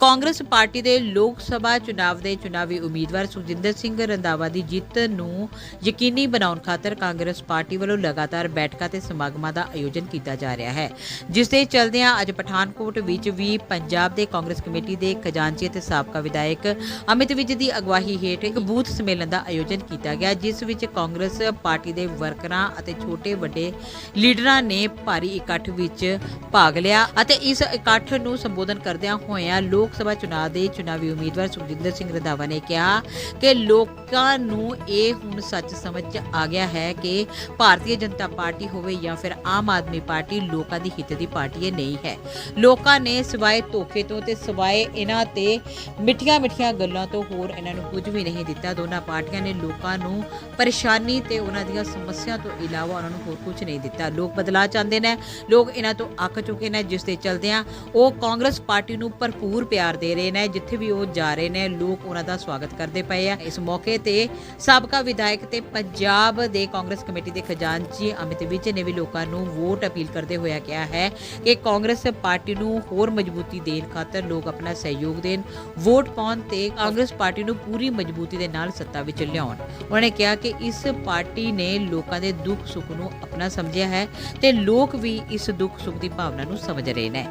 Congress party ਦੇ ਲੋਕ ਸਭਾ ਚੁਣਾਵ ਦੇ ਚੁਣਾਵੀ ਉਮੀਦਵਾਰ ਸੁਖਜਿੰਦਰ ਸਿੰਘ ਰੰਧਾਵਾ ਦੀ ਜਿੱਤ ਨੂੰ ਯਕੀਨੀ ਬਣਾਉਣ ਖਾਤਰ ਕਾਂਗਰਸ ਪਾਰਟੀ ਵੱਲੋਂ ਲਗਾਤਾਰ ਬੈਠਕਾਂ ਤੇ ਸਮਾਗਮਾਂ ਦਾ ਆਯੋਜਨ ਕੀਤਾ ਜਾ ਰਿਹਾ ਹੈ। ਜਿਸ ਦੇ ਚਲਦਿਆਂ ਅੱਜ ਪਠਾਨਕੋਟ ਵਿੱਚ ਵੀ ਪੰਜਾਬ ਦੇ ਕਾਂਗਰਸ ਕਮੇਟੀ ਦੇ ਖਜ਼ਾਨਚੀ ਅਤੇ ਸਾਬਕਾ ਵਿਧਾਇਕ ਅਮਿਤ ਵਿਜ ਦੀ ਅਗਵਾਈ ਹੇਠ ਇੱਕ ਬੂਥ ਸੰਮੇਲਨ ਦਾ ਆਯੋਜਨ ਕੀਤਾ ਗਿਆ, ਜਿਸ ਵਿੱਚ ਕਾਂਗਰਸ ਪਾਰਟੀ ਦੇ ਵਰਕਰਾਂ ਅਤੇ ਛੋਟੇ ਵੱਡੇ ਲੀਡਰਾਂ ਨੇ ਭਾਰੀ ਇਕੱਠ ਵਿੱਚ ਭਾਗ ਲਿਆ ਅਤੇ ਇਸ ਇਕੱਠ ਨੂੰ ਸੰਬੋਧਨ ਕਰਦਿਆਂ ਹੋਇਆਂ ਲੋਕ ਲੋਕ ਸਭਾ ਚੁਣਾਵ ਦੇ ਚੁਣਾਵੀ ਉਮੀਦਵਾਰ ਸੁਖਜਿੰਦਰ ਸਿੰਘ ਰੰਧਾਵਾ ਨੇ ਕਿਹਾ ਕਿ ਲੋਕਾਂ ਨੂੰ ਇਹ ਹੁਣ ਸੱਚ ਸਮਝ 'ਚ ਆ ਗਿਆ ਹੈ ਕਿ ਭਾਰਤੀ ਜਨਤਾ ਪਾਰਟੀ ਹੋਵੇ ਜਾਂ ਫਿਰ ਆਮ ਆਦਮੀ ਪਾਰਟੀ ਲੋਕਾਂ ਦੀ ਹਿੱਤ ਦੀ ਪਾਰਟੀ ਇਹ ਨਹੀਂ ਹੈ। ਲੋਕਾਂ ਨੇ ਸਿਵਾਏ ਧੋਖੇ ਤੋਂ ਤੇ ਸਿਵਾਏ ਇਹਨਾਂ ਤੇ ਮਿੱਠੀਆਂ ਮਿੱਠੀਆਂ ਗੱਲਾਂ ਤੋਂ ਹੋਰ ਇਹਨਾਂ ਨੂੰ ਕੁਝ ਵੀ ਨਹੀਂ ਦਿੱਤਾ। ਦੋਨਾਂ ਪਾਰਟੀਆਂ ਨੇ ਲੋਕਾਂ ਨੂੰ ਪਰੇਸ਼ਾਨੀ ਤੇ ਉਹਨਾਂ ਦੀਆਂ ਸਮੱਸਿਆ ਤੋਂ ਇਲਾਵਾ ਉਹਨਾਂ ਨੂੰ ਹੋਰ ਕੁਝ ਨਹੀਂ ਦਿੱਤਾ। ਲੋਕ ਬਦਲਾਅ ਚਾਹੁੰਦੇ ਨੇ, ਲੋਕ ਇਹਨਾਂ ਤੋਂ ਅੱਕ ਚੁੱਕੇ ਨੇ, ਜਿਸ ਦੇ ਚਲਦਿਆਂ ਉਹ ਕਾਂਗਰਸ ਪਾਰਟੀ ਨੂੰ ਭਰਪੂਰ ਪਿਆਰ ਦੇ ਰਹੇ ਨੇ, ਜਿੱਥੇ ਵੀ ਉਹ ਜਾ ਰਹੇ ਨੇ, ਲੋਕ ਉਹਨਾਂ ਦਾ ਸਵਾਗਤ ਕਰਦੇ ਪਏ ਆ। ਇਸ ਮੌਕੇ ਤੇ ਸਾਬਕਾ ਵਿਧਾਇਕ ਤੇ ਪੰਜਾਬ ਦੇ ਕਾਂਗਰਸ ਕਮੇਟੀ ਦੇ ਖਜ਼ਾਨਚੀ ਅਮਿਤ ਵਿਜ ਨੇ ਵੀ ਲੋਕਾਂ ਨੂੰ ਵੋਟ ਅਪੀਲ ਕਰਦੇ ਹੋਇਆ ਕਿਹਾ ਹੈ ਕਿ ਕਾਂਗਰਸ ਪਾਰਟੀ ਨੂੰ ਹੋਰ ਮਜ਼ਬੂਤੀ ਦੇਣ ਖਾਤਰ ਲੋਕ ਆਪਣਾ ਸਹਿਯੋਗ ਦੇਣ, ਵੋਟ ਪਾਉਣ ਤੇ ਕਾਂਗਰਸ ਪਾਰਟੀ ਨੂੰ ਪੂਰੀ ਮਜ਼ਬੂਤੀ ਦੇ ਨਾਲ ਸੱਤਾ ਵਿੱਚ ਲਿਆਉਣ। ਉਹਨਾਂ ਨੇ ਕਿਹਾ ਕਿ ਇਸ ਪਾਰਟੀ ਨੇ ਲੋਕਾਂ ਦੇ ਦੁੱਖ ਸੁੱਖ ਨੂੰ ਆਪਣਾ ਸਮਝਿਆ ਹੈ ਤੇ ਲੋਕ ਵੀ ਇਸ ਦੁੱਖ ਸੁੱਖ ਦੀ ਭਾਵਨਾ ਨੂੰ ਸਮਝ ਰਹੇ ਨੇ।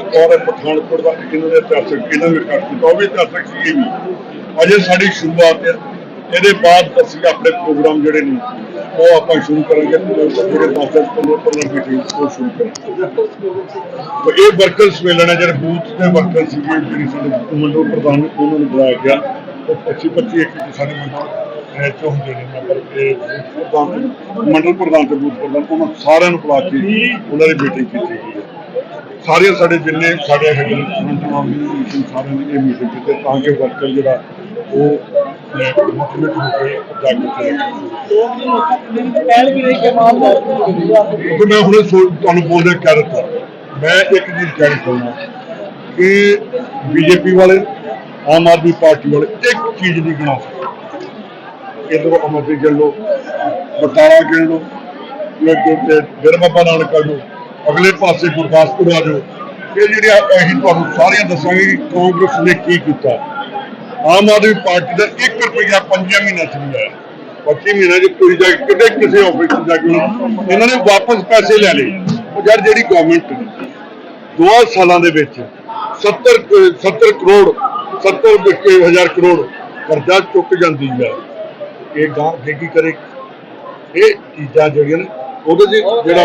ਇਹ ਆਈਆ ਔਰ ਪਠਾਨਕੋਟ ਦਾ ਇਹਨਾਂ ਦੇ ਇਤਿਹਾਸਕ ਇਹਨਾਂ ਨੇ ਕਰ ਦਿੱਤਾ ਉਹ ਵੀ ਇਤਿਹਾਸਕ ਸੀ ਵੀ ਅਜੇ ਸਾਡੀ ਸ਼ੁਰੂਆਤ ਹੈ। ਇਹਦੇ ਬਾਅਦ ਅਸੀਂ ਆਪਣੇ ਪ੍ਰੋਗਰਾਮ ਜਿਹੜੇ ਨੇ, ਉਹ ਆਪਾਂ ਸ਼ੁਰੂ ਕਰਾਂਗੇ। ਜਿਹੜੇ ਬਾਅਦ ਪੰਦਰਾਂ ਪੰਦਰਾਂ ਮੀਟਿੰਗ ਉਹ ਸ਼ੁਰੂ ਕਰਾਂਗੇ। ਇਹ ਵਰਕਰ ਸੰਮੇਲਨ ਹੈ ਜਿਹੜੇ ਬੂਥ ਦੇ ਵਰਕਰ ਸੀਗੇ, ਜਿਹੜੀ ਸਾਡੇ ਮੰਡਲ ਪ੍ਰਧਾਨ ਉਹਨਾਂ ਨੂੰ ਬੁਲਾਇਆ ਗਿਆ। ਉਹ 25 25 ਇੱਕ ਸਾਡੇ ਮੰਡਲ ਚੋਂ ਹੁੰਦੇ ਨੇ ਮੈਂਬਰ ਇਹ ਮੰਡਲ ਪ੍ਰਧਾਨ ਤੇ ਬੂਥ ਪ੍ਰਧਾਨ, ਉਹਨਾਂ ਸਾਰਿਆਂ ਨੂੰ ਬੁਲਾ ਕੇ ਉਹਨਾਂ ਦੀ ਮੀਟਿੰਗ ਕੀਤੀ ਸਾਰੇ ਸਾਡੇ ਜਿੰਨੇ ਸਾਡੇ ਹੈਗੇ ਨੇ। ਫਰੰਟ ਸਾਰਿਆਂ ਨੇ ਇਹ ਮੀਟਿੰਗ ਕੀਤੀ ਤਾਂ ਕਿ ਵਰਕਰ ਜਿਹੜਾ ਉਹ ਮੋਟੀਵੇਟ ਹੋ ਕੇ ਜਾ ਕੇ ਕਰੇ ਕਿਉਂਕਿ ਮੈਂ ਹੁਣੇ ਸੋ- ਤੁਹਾਨੂੰ ਰਿਹਾ ਕਹਿ ਦਿੱਤਾ। ਮੈਂ ਇੱਕ ਚੀਜ਼ ਕਹਿਣਾ ਚਾਹੁੰਦਾ ਕਿ ਬੀਜੇਪੀ ਵਾਲੇ, ਆਮ ਆਦਮੀ ਪਾਰਟੀ ਵਾਲੇ ਇੱਕ ਚੀਜ਼ ਨਹੀਂ ਗਣਾ ਸਕਦੇ। ਇਧਰੋਂ ਅਮਰਜੀਤ ਗਿੱਲ ਲੋ ਬਟਾਲਾ ਗਿੱਲ ਲੋ ਤੇ ਗਰਮਾਪਾ ਨਾਲ ਕਰ ਲੋ ਅਗਲੇ ਪਾਸੇ ਗੁਰਦਾਸਪੁਰ ਆ ਜਾਓ। ਇਹ ਜਿਹੜੀਆਂ ਅਸੀਂ ਤੁਹਾਨੂੰ ਸਾਰੀਆਂ ਦੱਸਾਂਗੇ ਕਿ ਕਾਂਗਰਸ ਨੇ ਕੀ ਕੀਤਾ। ਆਮ ਆਦਮੀ ਪਾਰਟੀ ਦਾ 1 ਰੁਪਇਆ ਪੰਜਾਂ ਮਹੀਨਿਆਂ ਚ ਨਹੀਂ ਆਇਆ। 25 ਮਹੀਨਿਆਂ ਚ ਕੋਈ ਜਾ ਕੇ ਕਿਤੇ ਕਿਸੇ ਆਫਿਸ ਜਾ ਕੇ ਇਹਨਾਂ ਨੇ ਵਾਪਸ ਪੈਸੇ ਲੈ ਲਏ। ਉਹ ਯਾਰ ਜਿਹੜੀ ਗਵਰਨਮੈਂਟ ਦੋ ਸਾਲਾਂ ਦੇ ਵਿੱਚ 70 ਕ- 70 ਕਰੋੜ 70 ਹਜ਼ਾਰ ਕਰੋੜ ਕਰਜ਼ਾ ਚੁੱਕ ਜਾਂਦੀ ਹੈ। ਇਹ ਗਾਂ ਅੱਗੇ ਕਰੇ। ਇਹ ਚੀਜ਼ਾਂ ਜਿਹੜੀਆਂ ਨੇ ਉਹਦੇ 'ਚ ਜਿਹੜਾ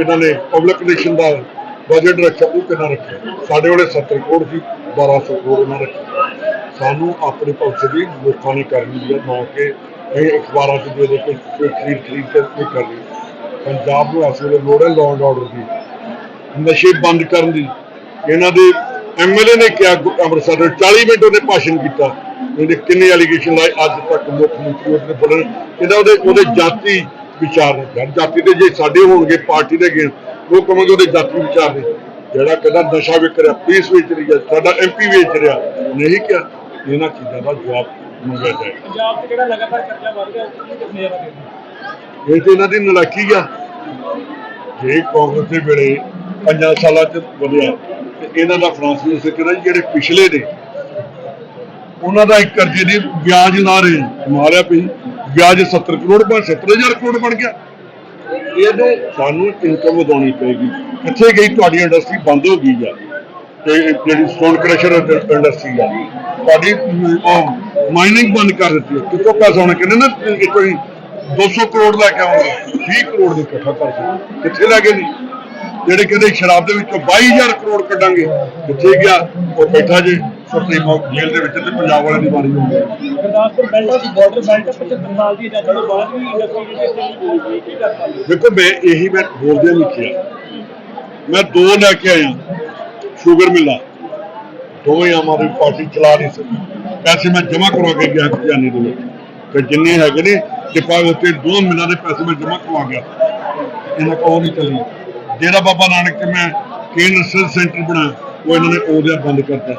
ਇਹਨਾਂ ਨੇ ਪਬਲਿਕ ਰਿਲੇਸ਼ਨ ਦਾ ਬਜਟ ਰੱਖਿਆ, ਉਹ ਕਿੰਨਾ ਰੱਖਿਆ? ਸਾਡੇ ਕੋਲੇ 70 ਕਰੋੜ ਸੀ 1200 ਕਰੋੜ ਉਹਨਾਂ ਰੱਖਿਆ। ਸਾਨੂੰ ਆਪਣੀ ਭਵਿੱਖ ਦੀ ਲੋਕਾਂ ਨੇ ਕਰਨੀ ਹੈ, ਨਾ ਕਿ ਇਹ ਅਖਬਾਰਾਂ 'ਚ ਦੇ ਦੇ ਕੇ ਖਰੀਦ ਖਰੀਦ ਕੇ ਕੋਈ ਕਰ ਲਈ ਪੰਜਾਬ ਨੂੰ ਇਸ ਵੇਲੇ ਲੋੜ ਹੈ ਲਾਅ ਐਂਡ ਆਰਡਰ ਦੀ। ਨਸ਼ੇ ਬੰਦ ਕਰਨ ਦੀ। ਇਹਨਾਂ ਦੇ ਐਮਐਲਏ ਨੇ ਕਿਹਾ, ਅੰਮ੍ਰਿਤਸਰ ਦੇ 40 ਮਿੰਟ ਉਹਨੇ ਭਾਸ਼ਣ ਕੀਤਾ। ਉਹਦੇ ਕਿੰਨੇ ਐਲੀਗੇਸ਼ਨ ਲਾਏ ਅੱਜ ਤੱਕ ਮੁੱਖ ਮੰਤਰੀ ਉਹਦੇ ਬੋਲਣ। ਇਹਦਾ ਉਹਦੇ ਉਹਦੇ ਜਾਤੀ ਵਿਚਾਰ ਨੇ ਜਾਤੀ ਤੇ ਜੇ ਸਾਡੇ ਹੋਣਗੇ ਪਾਰਟੀ ਦੇ ਗੇ ਉਹ ਕਹਾਂਗੇ ਉਹਦੇ ਜਾਤੀ ਵਿਚਾਰ ਨੇ। ਜਿਹੜਾ ਕਹਿੰਦਾ ਨਸ਼ਾ ਵਿਕ ਰਿਹਾ ਪੀਸ ਵੇਚ ਰਹੀ ਹੈ ਸਾਡਾ ਐਮਪੀ ਵੇਚ ਰਿਹਾ ਨਹੀਂ ਕਿਹਾ ਇਹਨਾਂ ਚੀਜ਼ਾਂ ਦਾ ਜਵਾਬ ਮੰਗਿਆ ਜਾਏ ਪੰਜਾਬ 'ਚ ਜਿਹੜਾ ਲਗਾਤਾਰ ਕਰਜ਼ਾ ਵਧ ਰਿਹਾ ਨੂੰ ਕਿੰਨੇ ਜ਼ਿਆਦਾ ਇਹ ਤੇ ਇਹਨਾਂ ਦੀ ਨਲਾਇਕੀ ਆ। ਜੇ ਕਾਂਗਰਸ ਦੇ ਵੇਲੇ ਪੰਜਾਂ ਸਾਲਾਂ ਚ ਵਧਿਆ ਤੇ ਇਹਨਾਂ ਦਾ ਫਰਾਂਸ ਨੂੰ ਸਿੱਖਣਾ ਜਿਹੜੇ ਪਿਛਲੇ ਨੇ ਉਹਨਾਂ ਦਾ ਇੱਕ ਕਰਜ਼ੇ ਦੀ ਵਿਆਜ ਲਾ ਰਹੇ ਮਾਰਿਆ ਪਈ ਵਿਆਜ 70 ਕਰੋੜ ਬਣ 70000 ਕਰੋੜ ਬਣ ਗਿਆ। ਇਹਨੂੰ ਸਾਨੂੰ ਇਨਕਮ ਵਧਾਉਣੀ ਪਏਗੀ। ਕਿੱਥੇ ਗਈ ਤੁਹਾਡੀ ਇੰਡਸਟਰੀ ਬੰਦ ਹੋ ਗਈ ਆ। ਤੇ ਜਿਹੜੀ ਸਟੋਨ ਕ੍ਰਸ਼ਰ ਇੰਡਸਟਰੀ ਆ ਤੁਹਾਡੀ ਉਹ ਮਾਈਨਿੰਗ ਬੰਦ ਕਰ ਦਿੱਤੀ। ਕਿੱਥੋਂ ਪੈਸਾ ਹੋਣਾ ਕਹਿੰਦੇ ਨਾ ਕੋਈ 200 ਕਰੋੜ ਲੈ ਕੇ ਆਉਂਗੇ 20 ਕਰੋੜ ਦੇ ਇਕੱਠਾ ਕਰ ਦਿੱਤਾ ਕਿੱਥੇ ਲੈ ਗਏ ਨਹੀਂ ਜਿਹੜੇ ਕਹਿੰਦੇ ਸ਼ਰਾਬ ਦੇ ਵਿੱਚੋਂ 22000 ਕਰੋੜ ਕੱਢਾਂਗੇ। ਕਿੱਥੇ ਗਿਆ? ਉਹ ਬੈਠਾ ਜੇ। ਸੁਪਰੀਮ ਕੋਰਟ ਜੇਲ੍ਹ ਦੇ ਵਿੱਚ ਤੇ ਪੰਜਾਬ ਵਾਲਿਆਂ ਦੀ ਵਾਰੀ ਹੋ ਗਈ। ਗੁਰਦਾਸਪੁਰ ਬੈਲਟ ਬਾਰਡਰ ਬੈਲਟ 75 ਸਾਲ ਦੀ ਆਜ਼ਾਦੀ ਤੋਂ ਬਾਅਦ ਵੀ ਇੰਡਸਟਰੀ ਜਿਹੜੀ ਇੱਥੇ ਕੀ ਕਰ ਪਾਈ ਦੇਖੋ ਮੈਂ ਇਹੀ ਮੈਂ ਬੋਲਦਿਆਂ ਕਿਹਾ। ਮੈਂ ਦੋ ਲੈ ਕੇ ਆਇਆ ਸ਼ੂਗਰ ਮਿਲਾਂ। ਦੋਵੇਂ ਆਮ ਆਦਮੀ ਪਾਰਟੀ ਚਲਾ ਨਹੀਂ ਸਕੀ ਪੈਸੇ ਮੈਂ ਜਮ੍ਹਾਂ ਕਰਵਾ ਕੇ ਗਿਆ ਖਜ਼ਾਨੇ ਦੇ ਵਿੱਚ। ਤੇ ਜਿੰਨੇ ਹੈਗੇ ਨੇ ਤੇ ਪਰ ਉੱਤੇ ਦੋ ਮਹੀਨਾ ਦੇ ਪੈਸੇ ਮੈਂ ਜਮ੍ਹਾਂ ਕਰਵਾ ਗਿਆ। ਇਹਨਾਂ ਕੋਲ ਨਹੀਂ ਚੱਲੀ ਜਿਹੜਾ ਬਾਬਾ ਨਾਨਕ ਤੇ ਮੈਂ ਕੇਂਦਰ ਸਿਹਤ ਸੈਂਟਰ ਬਣਾਇਆ ਉਹ ਇਹਨਾਂ ਨੇ ਉਹਦੇ ਬੰਦ ਕਰਤਾ।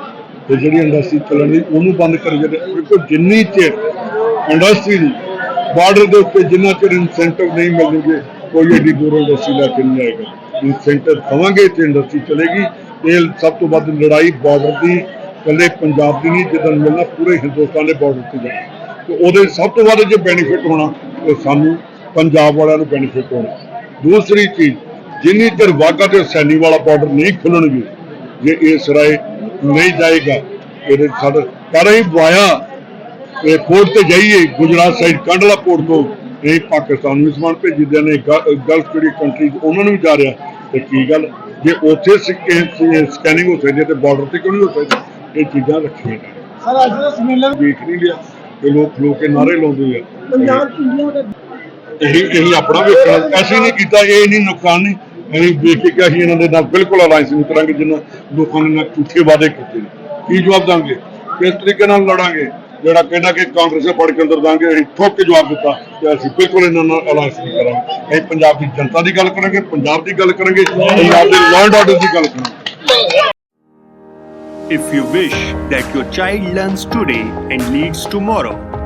ਤੇ ਜਿਹੜੀ ਇੰਡਸਟਰੀ ਚੱਲਣ ਦੀ, ਉਹਨੂੰ ਬੰਦ ਕਰੀ ਜਾਂਦੇ। ਕਿਉਂਕਿ ਜਿੰਨੀ ਚਿਰ ਇੰਡਸਟਰੀ ਦੀ ਬਾਰਡਰ ਦੇ ਉੱਤੇ ਜਿੰਨਾ ਚਿਰ ਇਨਸੈਂਟਿਵ ਨਹੀਂ ਮਿਲਣਗੇ ਕੋਈ ਐਡੀ ਦੂਰੋਂ ਇੰਡਸਟਰੀ ਲੈ ਕੇ ਨਹੀਂ ਆਏਗਾ। ਇਨਸੈਂਟਿਵ ਦਵਾਂਗੇ ਤੇ ਇੰਡਸਟਰੀ ਚਲੇਗੀ। ਇਹ ਸਭ ਤੋਂ ਵੱਧ ਲੜਾਈ ਬਾਰਡਰ ਦੀ, ਇਕੱਲੇ ਪੰਜਾਬ ਦੀ ਨਹੀਂ, ਜਿੱਦਾਂ ਮਿਲਣਾ ਪੂਰੇ ਹਿੰਦੁਸਤਾਨ ਦੇ ਬਾਰਡਰ ਤੇ ਜਾਣਾ। ਤੇ ਉਹਦੇ ਸਭ ਤੋਂ ਵੱਧ ਜੇ ਬੈਨੀਫਿਟ ਹੋਣਾ ਉਹ ਸਾਨੂੰ ਪੰਜਾਬ ਵਾਲਿਆਂ ਨੂੰ ਬੈਨੀਫਿਟ ਹੋਣਾ। ਦੂਸਰੀ ਚੀਜ਼, ਜਿੰਨੀ ਚਿਰ ਵਾਗਾ ਤੇ ਸੈਣੀ ਵਾਲਾ ਬਾਰਡਰ ਨਹੀਂ ਖੁੱਲਣਗੇ, ਜੇ ਇਸ ਰਾਏ ਨਹੀਂ ਜਾਏਗਾ। ਇਹਦੇ ਸਾਡਾ ਕਰ ਹੀ ਵਾਇਆ ਇਹ ਪੋਰਟ ਤੇ ਜਾਈਏ। ਗੁਜਰਾਤ ਸਾਈਡ ਕੰਡਲਾ ਪੋਰਟ ਤੋਂ ਇਹ ਪਾਕਿਸਤਾਨ ਨੂੰ ਸਮਾਨ ਭੇਜਦੇ ਨੇ। ਗਲਫ ਜਿਹੜੀ ਕੰਟਰੀ ਉਹਨਾਂ ਨੂੰ ਵੀ ਜਾ ਰਿਹਾ। ਤੇ ਕੀ ਗੱਲ? ਜੇ ਉੱਥੇ ਸਕੈਨਿੰਗ ਹੋ ਸਕਦੀ ਤੇ ਬਾਰਡਰ ਤੇ ਕਿਉਂ ਨਹੀਂ ਹੋ ਸਕਦੀ? ਇਹ ਚੀਜ਼ਾਂ ਰੱਖੀਆਂ ਜਾਣ ਸਰ ਅੱਜ ਦਾ ਸੰਮੇਲਨ ਵੇਖ ਨਹੀਂ ਲਿਆ। ਕਿ ਲੋਕ ਲੋਕ ਕੇ ਨਾਰੇ ਲਾਉਂਦੇ ਆ। ਪੰਜਾਬ ਇੰਡੀਆ ਦੇ ਇਹ ਇਹ ਆਪਣਾ ਵੇਖਣਾ ਅਸੀਂ ਨਹੀਂ ਕੀਤਾ। ਇਹ ਨਹੀਂ ਨੁਕਸਾਨ ਨਹੀਂ। ਅਸੀਂ ਵੇਖ ਕੇ ਕਿ ਅਸੀਂ ਇਹਨਾਂ ਦੇ ਨਾਲ ਬਿਲਕੁਲ ਅਲਾਈਅੰਸ ਨਹੀਂ ਕਰਾਂਗੇ ਜਿੰਨਾ ਲੋਕਾਂ ਨੇ ਝੂਠੇ ਵਾਅਦੇ ਕੀਤੇ ਕੀ ਜਵਾਬ ਦਾਂਗੇ? ਕਿਸ ਤਰੀਕੇ ਨਾਲ ਲੜਾਂਗੇ? ਜਿਹੜਾ ਕਹਿੰਦਾ ਕਿ ਕਾਂਗਰਸ ਨੇ ਫੜ ਕੇ ਅੰਦਰ ਦਾਂਗੇ ਅਸੀਂ ਠੋਕ ਕੇ ਜਵਾਬ ਦਿੱਤਾ ਕਿ ਅਸੀਂ ਬਿਲਕੁਲ ਇਹਨਾਂ ਨਾਲ ਅਲਾਈਅੰਸ ਨਹੀਂ ਕਰਾਂਗੇ। ਅਸੀਂ ਪੰਜਾਬ ਦੀ ਜਨਤਾ ਦੀ ਗੱਲ ਕਰਾਂਗੇ ਪੰਜਾਬ ਦੀ ਗੱਲ ਕਰਾਂਗੇ ਪੰਜਾਬ ਦੇ ਲੈਂਡ ਆਰਡਰ ਦੀ ਗੱਲ ਕਰਾਂਗੇ। If you wish that your child learns today and leads tomorrow,